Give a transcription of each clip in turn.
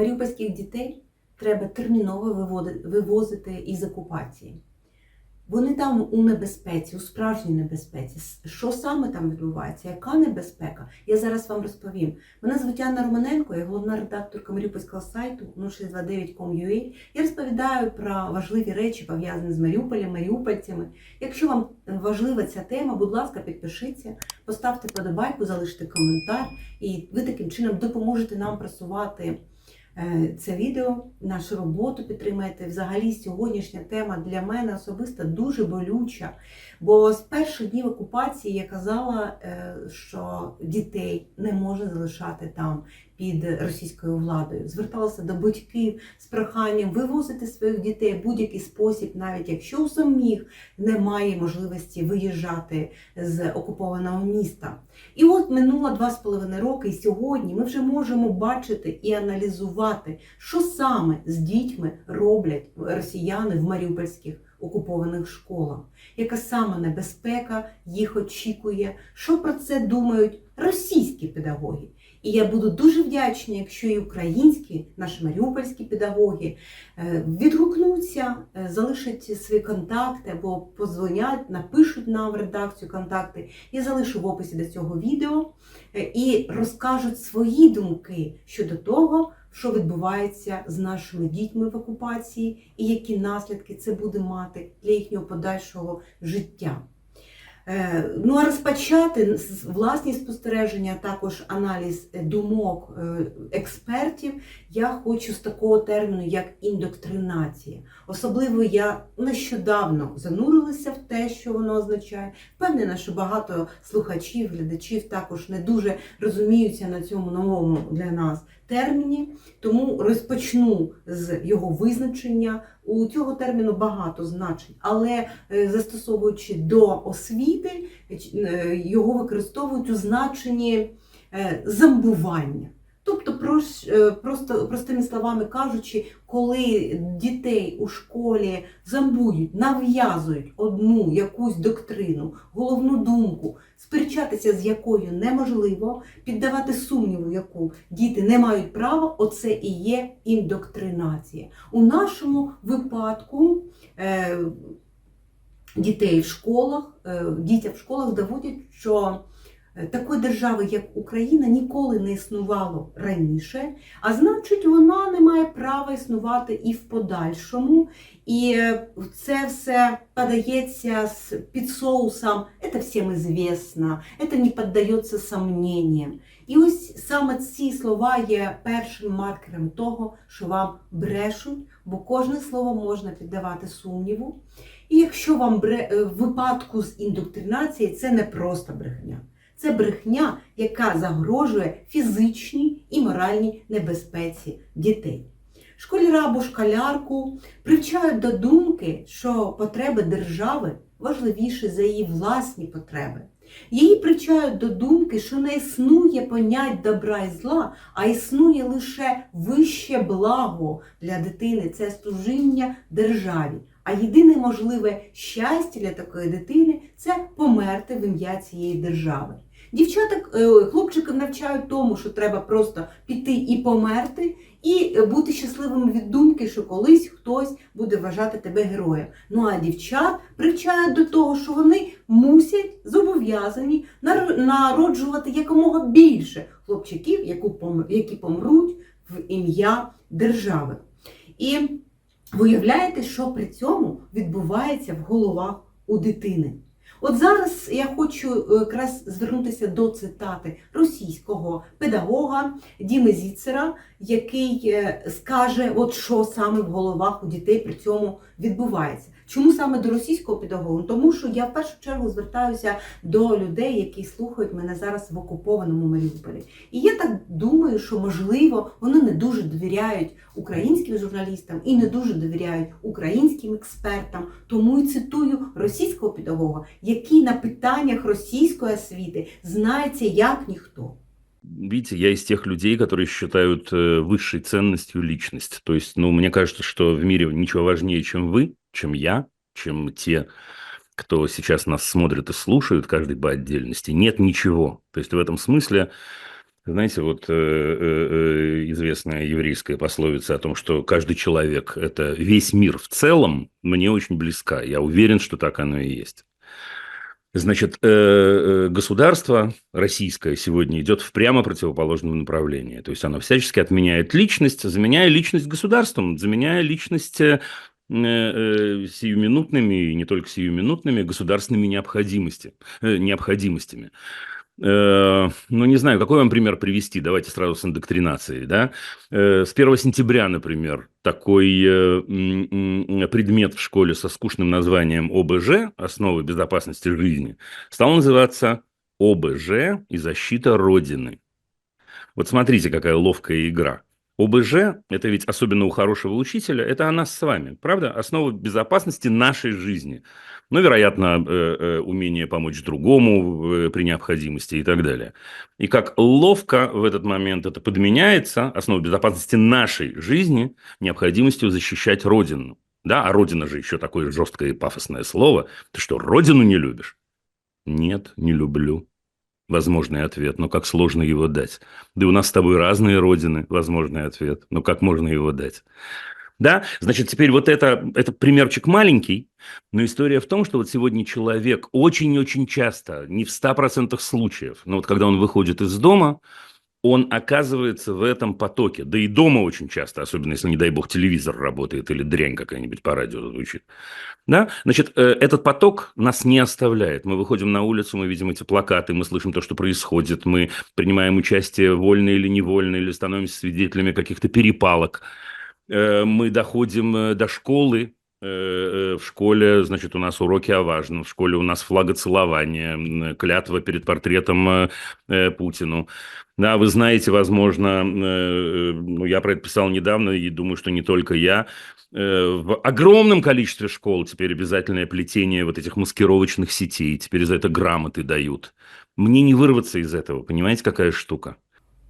Маріупольських дітей треба терміново вивозити із окупації. Вони там у небезпеці, у справжній небезпеці. Що саме там відбувається? Яка небезпека? Я зараз вам розповім. Мене звуть Анна Романенко, я головна редакторка Маріупольського сайту 0629.com.ua. Я розповідаю про важливі речі, пов'язані з Маріуполем, маріупольцями. Якщо вам важлива ця тема, будь ласка, підпишіться, поставте подобайку, залиште коментар, і ви таким чином допоможете нам просувати е, це відео, нашу роботу підтримаєте. Взагалі, сьогоднішня тема для мене особисто дуже болюча. Бо з перших днів окупації я казала, е, що дітей не можна залишати там під російською владою. Зверталася до батьків з проханням вивозити своїх дітей в будь-який спосіб, навіть якщо у самих немає можливості виїжджати з окупованого міста. І от минуло два з половиною роки, і сьогодні ми вже можемо бачити і аналізувати, що саме з дітьми роблять росіяни в маріупольських окупованих школах, яка саме небезпека їх очікує, що про це думають російські педагоги. І я буду дуже вдячна, якщо і українські, наші маріупольські педагоги е, відгукнуться, е, залишать свої контакти або позвонять, напишуть нам в редакцію контакти. Я залишу в описі до цього відео е, і розкажуть свої думки щодо того, що відбувається з нашими дітьми в окупації і які наслідки це буде мати для їхнього подальшого життя. Е, Ну а розпочати власні спостереження, також аналіз е, думок е, експертів, я хочу з такого терміну, як індоктринація. Особливо я нещодавно занурилася в те, що воно означає. Впевнена, що багато слухачів, глядачів також не дуже розуміються на цьому новому для нас терміні. Тому розпочну з його визначення. У цього терміну багато значень, але е, застосовуючи до освіти, е, його використовують у значенні замбування. Тобто, е, просто простими словами кажучи, коли дітей у школі зомбують, нав'язують одну якусь доктрину, головну думку, сперечатися з якою неможливо, піддавати сумніву, яку діти не мають права, оце і є індоктринація. У нашому випадку е, дітей в школах, е, дітям в школах доводять, що такої держави, як Україна, ніколи не існувало раніше, а значить, вона не має права існувати і в подальшому. І е, це все подається під соусом, це всім известно, це не піддається сомненням. І ось саме ці слова є першим маркером того, що вам брешуть, бо кожне слово можна піддавати сумніву. І якщо вам бре... е, в випадку з індоктринації це не просто брехня. Це брехня, яка загрожує фізичній і моральній небезпеці дітей. Школяра або школярку привчають до думки, що потреби держави важливіші за її власні потреби. Її привчають до думки, що не існує понять добра і зла, а існує лише вище благо для дитини це служіння державі. А єдине можливе щастя для такої дитини це померти в ім'я цієї держави. Дівчата, е, хлопчиків навчають тому, що треба просто піти і померти, і е, бути щасливим від думки, що колись хтось буде вважати тебе героєм. Ну а дівчат привчають до того, що вони мусять зобов'язані народжувати якомога більше хлопчиків, які помруть в ім'я держави. І виявляєте, що при цьому відбувається в головах у дитини. От зараз я хочу е, якраз звернутися до цитати російського педагога Діми Зіцера, який е, скаже, от що саме в головах у дітей при цьому відбувається. Чому саме до російського педагога? Тому що я в першу чергу звертаюся до людей, які слухають мене зараз в окупованому Маріуполі. І я так думаю, що можливо вони не дуже довіряють українським журналістам і не дуже довіряють українським експертам. Тому і цитую російського педагога, який на питаннях російської освіти знається як ніхто. Видите, я из тех людей, которые считают э, высшей ценностью личность. То есть, ну, мне кажется, что в мире ничего важнее, чем вы, чем я, чем те, кто сейчас нас смотрит и слушают, каждый по отдельности. Нет ничего. То есть, в этом смысле Знаете, вот э, э, известная еврейская пословица о том, что каждый человек – это весь мир в целом, мне очень близка. Я уверен, что так оно и есть. Значит, э, э, государство российское сегодня идет в прямо противоположном направлении. То есть оно всячески отменяет личность, заменяя личность государством, заменяя личность э, сиюминутными и не только сиюминутными государственными необходимости, необходимостями. Э, ну, не знаю, какой вам пример привести? Давайте сразу с индоктринацией, да? Э, С 1 сентября, например, такой э, предмет в школе со скучным названием ОБЖ, основы безопасности жизни, стал называться ОБЖ и защита Родины. Вот смотрите, какая ловкая игра. ОБЖ, это ведь особенно у хорошего учителя, это о нас с вами, правда? Основа безопасности нашей жизни. Ну, вероятно, э, э, умение помочь другому э, при необходимости и так далее. И как ловко в этот момент это подменяется, основа безопасности нашей жизни, необходимостью защищать Родину. Да, а Родина же еще такое жесткое и пафосное слово. Ты что, Родину не любишь? Нет, не люблю. Возможный ответ, но как сложно его дать. Да у нас с тобой разные родины, возможный ответ, но как можно его дать? Да, значит, теперь вот это, это примерчик маленький, но история в том, что вот сегодня человек очень-очень часто, не в 100% случаев, но вот когда он выходит из дома, он оказывается в этом потоке. Да и дома очень часто, особенно если, не дай бог, телевизор работает или дрянь какая-нибудь по радио звучит. Да? Значит, э, этот поток нас не оставляет. Мы выходим на улицу, мы видим эти плакаты, мы слышим то, что происходит, мы принимаем участие вольно или невольно, или становимся свидетелями каких-то перепалок. Э, Мы доходим э, до школы, в школе, значит, у нас уроки о важном, в школе у нас флагоцелование, м, клятва перед портретом э, э, Путину. Да, вы знаете, возможно, э, э, ну, я про это писал недавно, и думаю, что не только я, э, в огромном количестве школ теперь обязательное плетение вот этих маскировочных сетей, теперь за это грамоты дают. Мне не вырваться из этого, понимаете, какая штука?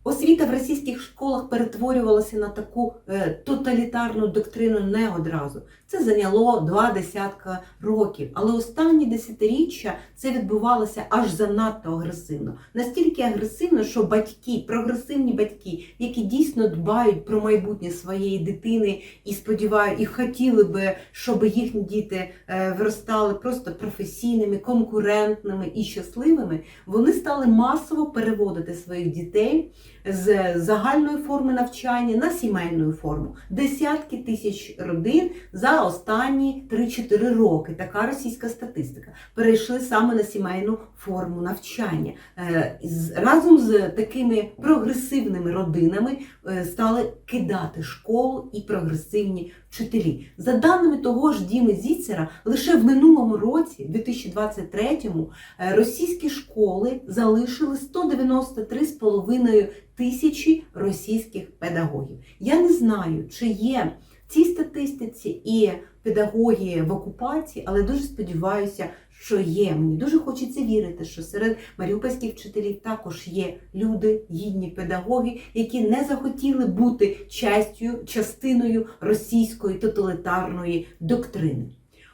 Освіта в російських школах перетворювалася на таку е, тоталітарну доктрину не одразу. Це зайняло два десятка років. Але останні десятиріччя це відбувалося аж занадто агресивно. Настільки агресивно, що батьки, прогресивні батьки, які дійсно дбають про майбутнє своєї дитини і сподівають, і хотіли би, щоб їхні діти е, виростали просто професійними, конкурентними і щасливими, вони стали масово переводити своїх дітей з загальної форми навчання на сімейну форму. Десятки тисяч родин за останні 3-4 роки. Така російська статистика. Перейшли саме на сімейну форму навчання. Е, Разом з такими прогресивними родинами е, стали кидати школу і прогресивні вчителі. За даними того ж Діми Зіцера, лише в минулому році, 2023-му, е, російські школи залишили 193,5 тисячі російських педагогів. Я не знаю, чи є в цій статистиці і педагоги в окупації, але дуже сподіваюся, що є. Мені дуже хочеться вірити, що серед маріупольських вчителів також є люди, гідні педагоги, які не захотіли бути частю, частиною російської тоталітарної доктрини.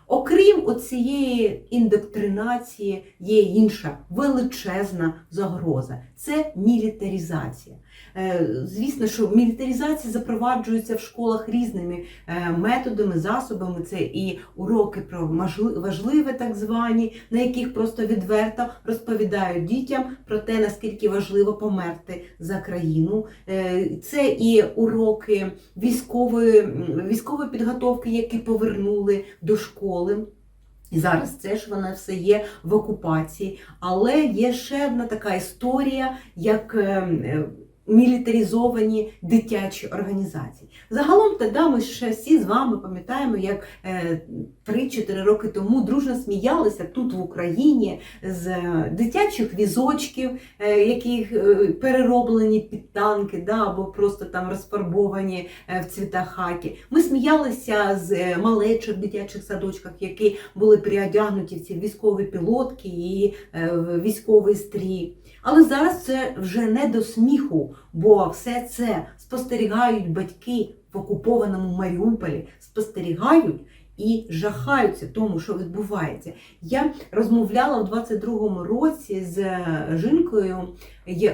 Окрім цієї індоктринації, є інша величезна загроза це мілітарізація. Е, Звісно, що мілітаризація запроваджується в школах різними е, методами, засобами. Це і уроки про важливе, так звані, на яких просто відверто розповідають дітям про те, наскільки важливо померти за країну. Е, Це і уроки військової, військової підготовки, які повернули до школи. І зараз це ж воно все є в окупації. Але є ще одна така історія, як мілітаризовані дитячі організації. Загалом тоді ми ще всі з вами пам'ятаємо, як е, 3-4 роки тому дружно сміялися тут в Україні з е, дитячих візочків, е, які е, перероблені під танки, да, або просто там розфарбовані е, в цвітах хакі. Ми сміялися з е, малечок дитячих садочках, які були переодягнуті в ці військові пілотки і е, військовий стрій. Але зараз це вже не до сміху, бо все це спостерігають батьки в окупованому Маріуполі, спостерігають і жахаються тому, що відбувається. Я розмовляла в 22-му році з е, жінкою,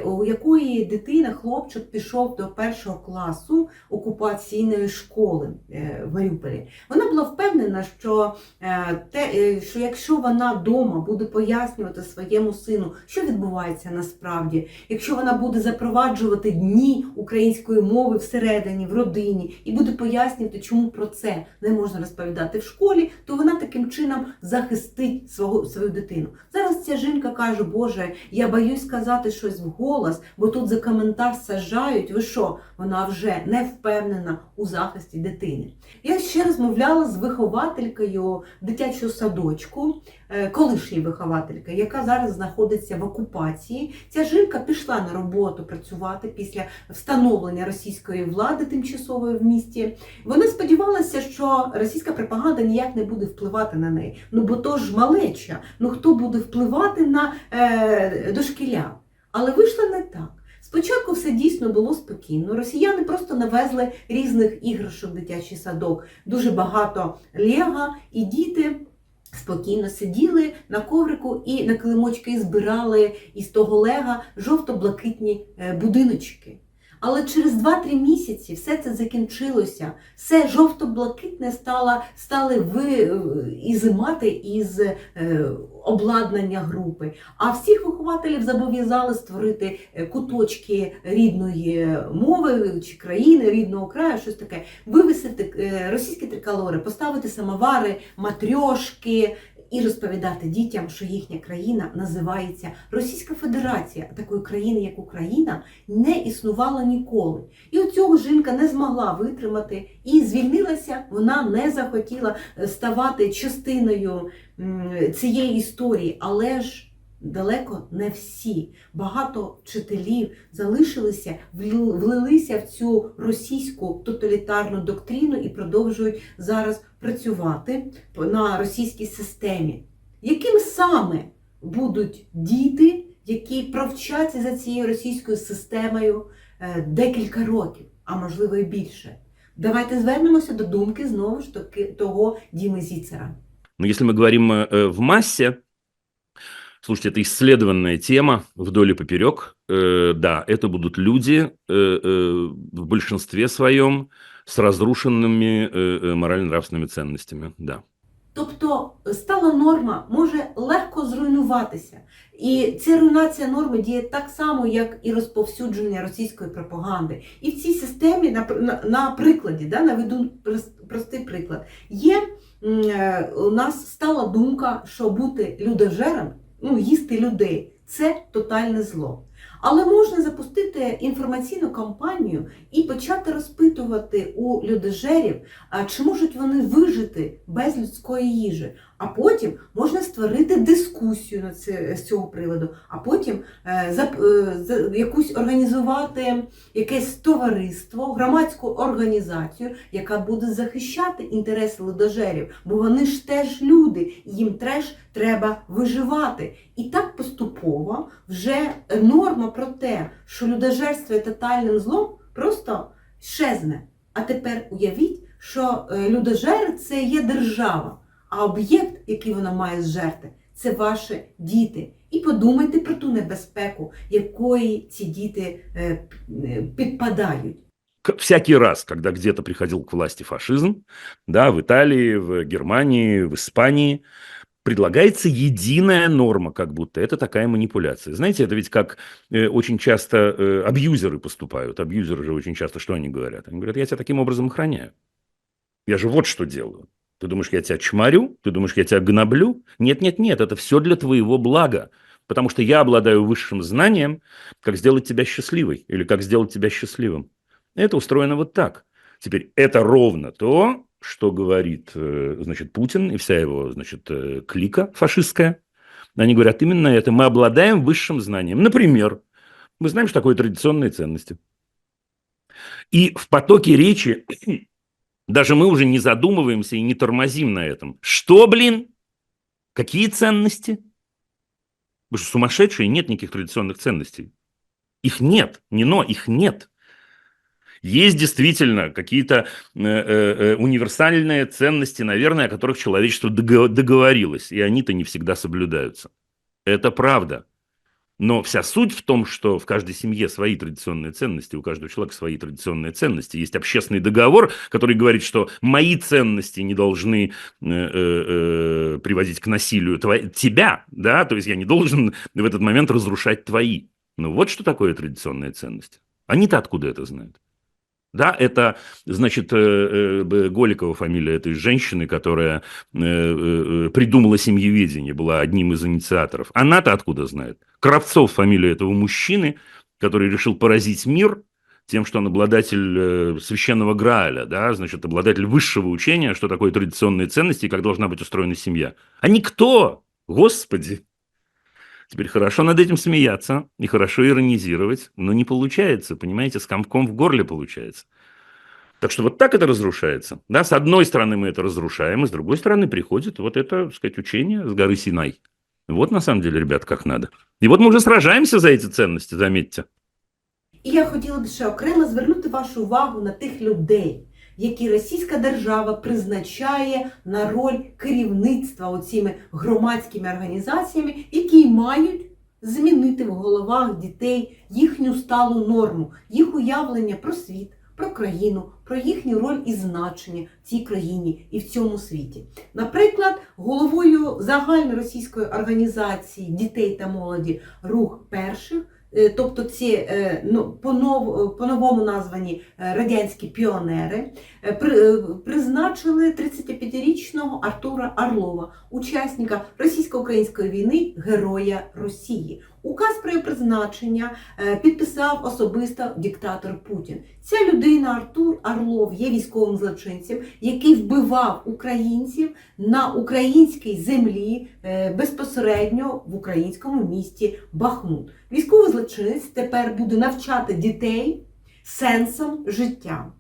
у якої дитина, хлопчик, пішов до першого класу окупаційної школи е, в Маріуполі. Вона була впевнена, що, е, те, е, що якщо вона вдома буде пояснювати своєму сину, що відбувається насправді, якщо вона буде запроваджувати дні української мови всередині, в родині, і буде пояснювати, чому про це не можна розповідати в школі, то вона таким чином захистить свого, свою дитину. Зараз ця жінка каже, Боже, я боюсь сказати щось вголос, бо тут за коментар саджають. Ви що? Вона вже не впевнена у захисті дитини. Я ще розмовляла з вихователькою дитячого садочку, е, колишньої вихователька, яка зараз знаходиться в окупації. Ця жінка пішла на роботу працювати після встановлення російської влади тимчасової в місті. Вона сподівалася, що російська пропаганда ніяк не буде впливати на неї. Ну бо то ж малеча. Ну хто буде впливати на е, дошкіля? Але вийшло не так. Спочатку все дійсно було спокійно. Росіяни просто навезли різних іграшок в дитячий садок, дуже багато лега, і діти спокійно сиділи на коврику і на килимочки збирали із того лега жовто-блакитні е, будиночки. Але через 2-3 місяці все це закінчилося. Все жовто-блакитне стало, стали ви, ізимати із е, обладнання групи. А всіх вихователів зобов'язали створити е, куточки рідної мови чи країни, рідного краю, щось таке, вивісити е, російські триколори, поставити самовари, матрьошки. І розповідати дітям, що їхня країна називається Російська Федерація, такої країни, як Україна, не існувала ніколи. І от цього жінка не змогла витримати і звільнилася. Вона не захотіла е, ставати частиною цієї історії, але ж. Далеко не всі. Багато вчителів залишилися, вли- влилися в цю російську тоталітарну доктрину і продовжують зараз працювати на російській системі. Яким саме будуть діти, які провчаться за цією російською системою е, декілька років, а можливо і більше? Давайте звернемося до думки знову ж таки того Діми Зіцера. Но если мы говорим э, в массе, слушайте, это исследованная тема вдоль и поперек. Э, да, это будут люди э, э, в большинстве своем с разрушенными э, э, морально-нравственными ценностями. Да. Тобто стала норма може легко зруйнуватися. І ця руйнація норми діє так само, як і розповсюдження російської пропаганди. І в цій системі, на, на, на прикладі, да, наведу прос- простий приклад, є м, е, у нас стала думка, що бути людожером, ну, їсти людей це тотальне зло. Але можна запустити інформаційну кампанію і почати розпитувати у людожерів, чи можуть вони вижити без людської їжі. А потім можна створити дискусію на це, з цього приводу, а потім е, зап- е, за- якусь організувати якесь товариство, громадську організацію, яка буде захищати інтереси людожерів, бо вони ж теж люди, їм теж треба виживати. І так поступово вже норма про те, що людожерство є тотальним злом, просто щезне. А тепер уявіть, що е, людожер це є держава, а об'єкт, який вона має зжерти, це ваші діти. І подумайте про ту небезпеку, якої ці діти е, п- е, підпадають. К- Всякий раз, когда где-то приходил к власти фашизм, да, в Италии, в Германии, в Испании, предлагается единая норма, как будто это такая манипуляция. Знаете, это ведь как э, очень часто э, абьюзеры поступают. Абьюзеры же очень часто что они говорят? Они говорят, я тебя таким образом охраняю. Я же вот что делаю. Ты думаешь, я тебя чморю? Ты думаешь, я тебя гноблю? Нет, нет, нет, это все для твоего блага. Потому что я обладаю высшим знанием, как сделать тебя счастливой или как сделать тебя счастливым. Это устроено вот так. Теперь это ровно то, что говорит, э, значит, Путин и вся его, значит, э, клика фашистская. Они говорят именно это. Мы обладаем высшим знанием. Например, мы знаем, что такое традиционные ценности. И в потоке речи даже мы уже не задумываемся и не тормозим на этом. Что, блин? Какие ценности? Вы что, сумасшедшие? Нет никаких традиционных ценностей. Их нет. Не но, их нет. Есть действительно какие-то э, э, э, универсальные ценности, наверное, о которых человечество дого- договорилось, и они-то не всегда соблюдаются. Это правда. Но вся суть в том, что в каждой семье свои традиционные ценности, у каждого человека свои традиционные ценности. Есть общественный договор, который говорит, что мои ценности не должны э, э, э, приводить к насилию тво- тебя, да, то есть я не должен в этот момент разрушать твои. Ну вот что такое традиционные ценности. Они-то откуда это знают? Да, это, значит, э, э, Голикова фамилия этой женщины, которая э, придумала семьеведение, была одним из инициаторов. Она-то откуда знает? Кравцов фамилия этого мужчины, который решил поразить мир тем, что он обладатель священного Грааля, да, значит, обладатель высшего учения, что такое традиционные ценности и как должна быть устроена семья. А никто, господи. Теперь хорошо над этим смеяться и хорошо иронизировать, но не получается, понимаете, с комком в горле получается. Так что вот так это разрушается. Да, с одной стороны мы это разрушаем, и с другой стороны приходит вот это, так сказать, учение с горы Синай. Вот на самом деле, ребят, как надо. И вот мы уже сражаемся за эти ценности, заметьте. І я хотіла б ще окремо звернути вашу увагу на тих людей, які російська держава призначає на роль керівництва оціми громадськими організаціями, які мають змінити в головах дітей їхню сталу норму, їх уявлення про світ, про країну, про їхню роль і значення в цій країні і в цьому світі. Наприклад, головою загальноросійської організації дітей та молоді Рух перших тобто ці е, ну, по-нов- по-новому названі е, радянські піонери, е, при- е, призначили 35-річного Артура Орлова, учасника російсько-української війни, героя Росії. Указ про призначення е, підписав особисто диктатор Путін. Ця людина, Артур Орлов, є військовим злочинцем, який вбивав українців на українській землі е, безпосередньо в українському місті Бахмут. Військовий злочинець тепер буде навчати дітей сенсом життя.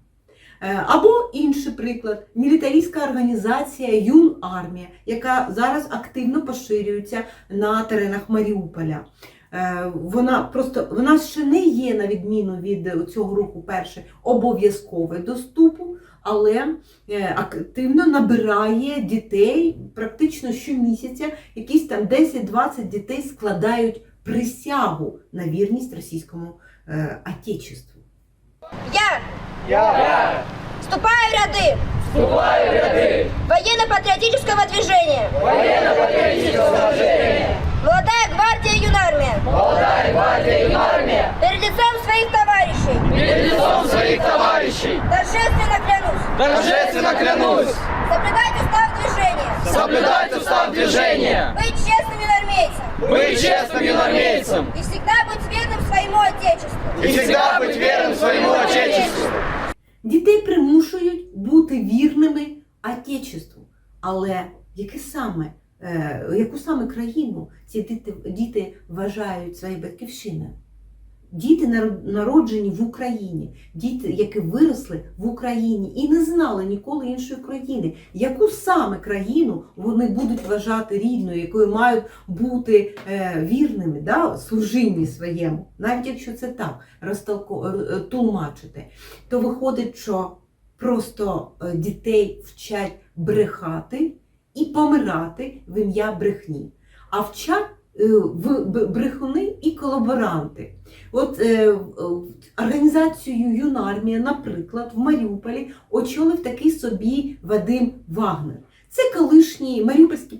Е, Або інший приклад мілітаристська організація Юн Армія, яка зараз активно поширюється на теренах Маріуполя. Е, Вона просто вона ще не є, на відміну від цього руху перше, обов'язковою доступу, але е, активно набирає дітей практично щомісяця. Якісь там 10-20 дітей складають присягу на вірність російському отечеству. Я Я. Вступаю в ряды. Вступаю в ряды. Военно-патриотического движения. Военно-патриотического движения, «Молодая гвардия юнармия» молодая гвардия и армия, перед лицом своих товарищей. Перед лицом своих товарищей, торжественно клянусь. Торжественно клянусь. Соблюдать устав движения, соблюдать устав движения, быть честным юнармейцем быть честным юнормейцем. И всегда быть верным своему отечеству. І всегда бути вірним своєму Отечеству. Дітей примушують бути вірними Отечеству. Але яке саме, е, яку саме країну ці діти вважають своєю батьківщиною? Діти народжені в Україні, діти, які виросли в Україні і не знали ніколи іншої країни. Яку саме країну вони будуть вважати рідною, якою мають бути е, вірними, да, служінні своєму, навіть якщо це так розтолко, е, тлумачити, то виходить, що просто е, дітей вчать брехати і помирати в ім'я брехні, а вчать е, брехуни і колаборанти. От е, в- е, організацію Юнармія, наприклад, в Маріуполі очолив такий собі Вадим Вагнер. Це колишній маріупольський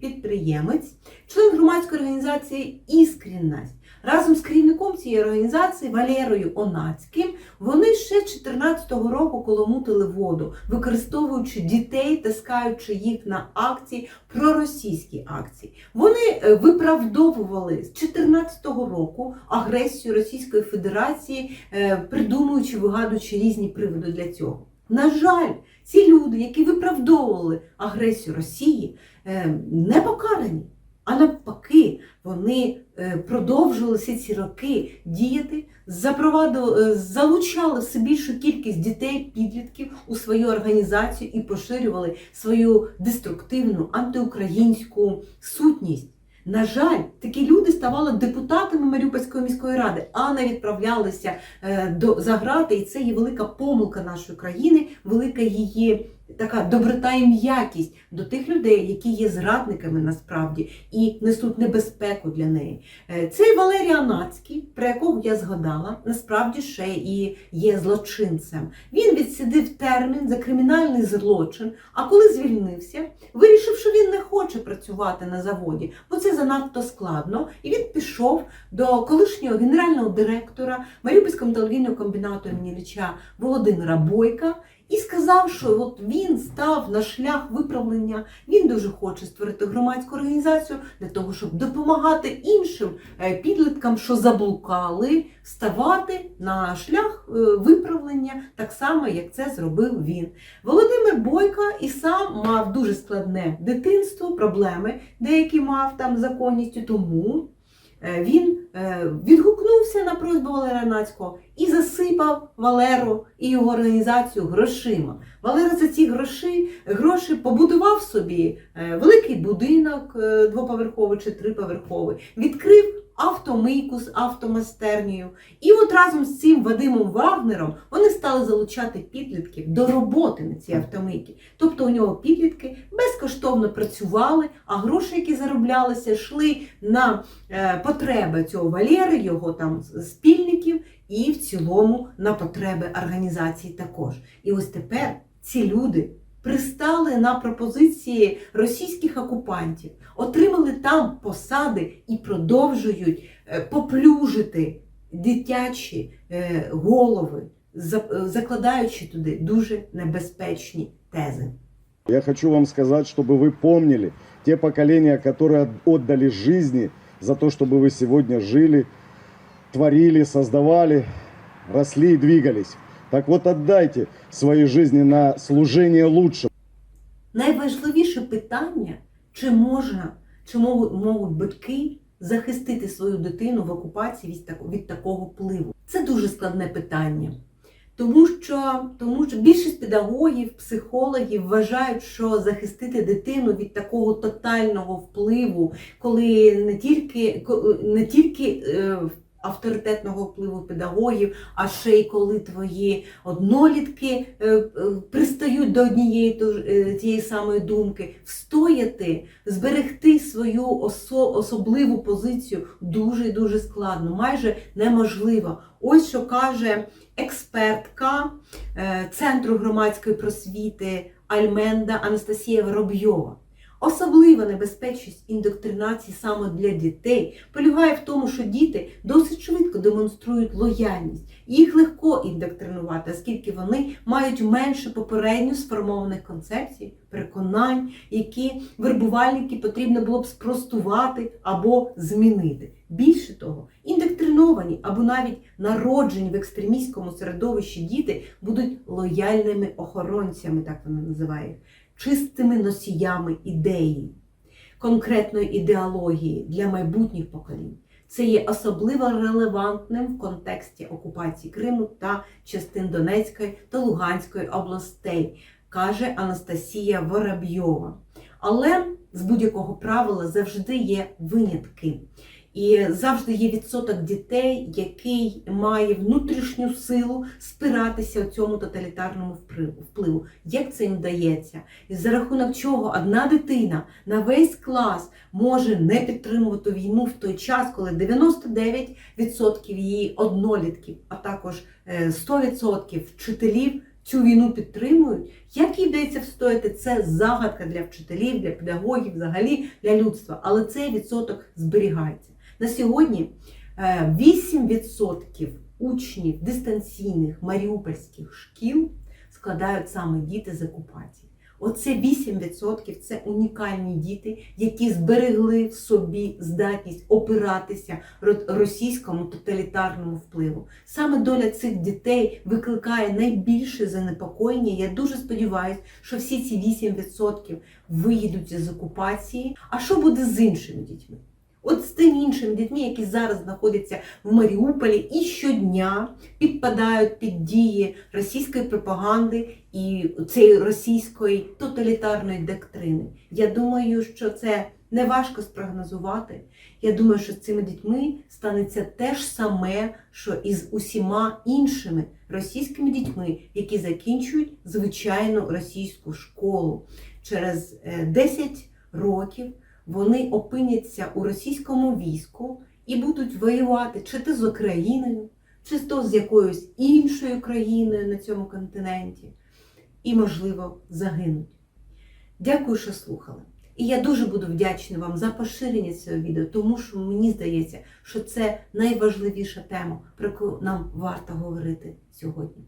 підприємець, член громадської організації Іскрінність. Разом з керівником цієї організації Валерою Онацьким вони ще 14-го року коломутили воду, використовуючи дітей, таскаючи їх на акції, проросійські акції. Вони е, виправдовували з 14-го року агресію Російської Федерації, е, придумуючи, вигадуючи різні приводи для цього. На жаль, ці люди, які виправдовували агресію Росії, е, не покарані. А навпаки, вони е, продовжували всі ці роки діяти, е, залучали все більшу кількість дітей, підлітків у свою організацію і поширювали свою деструктивну антиукраїнську сутність. На жаль, такі люди ставали депутатами Маріупольської міської ради, а не відправлялися е, до заграти. І це є велика помилка нашої країни, велика її така доброта і м'якість до тих людей, які є зрадниками насправді і несуть небезпеку для неї. Е, Цей Валерій Анацький, про якого я згадала, насправді ще і є злочинцем. Він відсидив термін за кримінальний злочин, а коли звільнився, вирішив, що він не хоче працювати на заводі, бо це занадто складно. І він пішов до колишнього генерального директора Маріупольського металургійного комбінату імені Ілліча Володимира Бойка. І сказав, що от він став на шлях виправлення. Він дуже хоче створити громадську організацію для того, щоб допомагати іншим е, підліткам, що заблукали, ставати на шлях е, виправлення, так само, як це зробив він. Володимир Бойко і сам мав дуже складне дитинство, проблеми, деякі мав там законністю, тому він е, відгукнувся на просьбу Валера Нацького і засипав Валеру і його організацію грошима. Валера за ці гроші, гроші побудував собі е, великий будинок е, двоповерховий чи триповерховий, відкрив автомийку з автомастернею. І от разом з цим Вадимом Вагнером вони стали залучати підлітків до роботи на цій автомийці. Тобто у нього підлітки безкоштовно працювали, а гроші, які зароблялися, йшли на е, потреби цього Валери, його там спільників, і в цілому на потреби організації також. І ось тепер ці люди пристали на пропозиції російських окупантів, отримали там посади і продовжують е, поплюжити дитячі е, голови, за- е, закладаючи туди дуже небезпечні тези. Я хочу вам сказать, чтобы вы помнили те поколения, которые отдали жизни за то, чтобы вы сегодня жили, творили, создавали, росли и двигались. Так вот отдайте свои жизни на служение лучшему. Найважливіше питання, чи можна, чи можуть, можуть батьки захистити свою дитину в окупації від, тако- від такого впливу. Це дуже складне питання. Тому що, тому що більшість педагогів, психологів вважають, що захистити дитину від такого тотального впливу, коли не тільки, не тільки е, авторитетного впливу педагогів, а ще й коли твої однолітки е, е, пристають до однієї е, тієї самої думки, встояти, зберегти свою осо- особливу позицію дуже і дуже складно, майже неможливо. Ось що каже експертка Центру громадської просвіти Альменда Анастасія Воробйова. Особлива небезпечність індоктринації саме для дітей полягає в тому, що діти досить швидко демонструють лояльність. Їх легко індоктринувати, оскільки вони мають менше попередньо сформованих концепцій, переконань, які вербувальники потрібно було б спростувати або змінити. Більше того, індоктриновані або навіть народжені в екстремістському середовищі діти будуть лояльними охоронцями, так вони називають, чистими носіями ідеї, конкретної ідеології для майбутніх поколінь. Це є особливо релевантним в контексті окупації Криму та частин Донецької та Луганської областей, каже Анастасія Воробйова. Але з будь-якого правила завжди є винятки. І завжди є відсоток дітей, який має внутрішню силу спиратися цьому тоталітарному впливу. Як це їм вдається? І за рахунок чого одна дитина на весь клас може не підтримувати війну в той час, коли 99% її однолітків, а також е, 100% вчителів цю війну підтримують. Як їй вдається встояти, це загадка для вчителів, для педагогів, взагалі для людства. Але цей відсоток зберігається. На сьогодні е, 8% учнів дистанційних маріупольських шкіл складають саме діти з окупації. Оце 8% це унікальні діти, які зберегли в собі здатність опиратися російському тоталітарному впливу. Саме доля цих дітей викликає найбільше занепокоєння. Я дуже сподіваюся, що всі ці 8% виїдуть з окупації. А що буде з іншими дітьми? От з тими іншими дітьми, які зараз знаходяться в Маріуполі і щодня підпадають під дії російської пропаганди і цієї російської тоталітарної доктрини. Я думаю, що це неважко спрогнозувати. Я думаю, що з цими дітьми станеться те ж саме, що і з усіма іншими російськими дітьми, які закінчують звичайну російську школу. Через е, 10 років вони опиняться у російському війську і будуть воювати чи то з Україною, чи то з якоюсь іншою країною на цьому континенті, і, можливо, загинуть. Дякую, що слухали. І я дуже буду вдячна вам за поширення цього відео, тому що мені здається, що це найважливіша тема, про яку нам варто говорити сьогодні.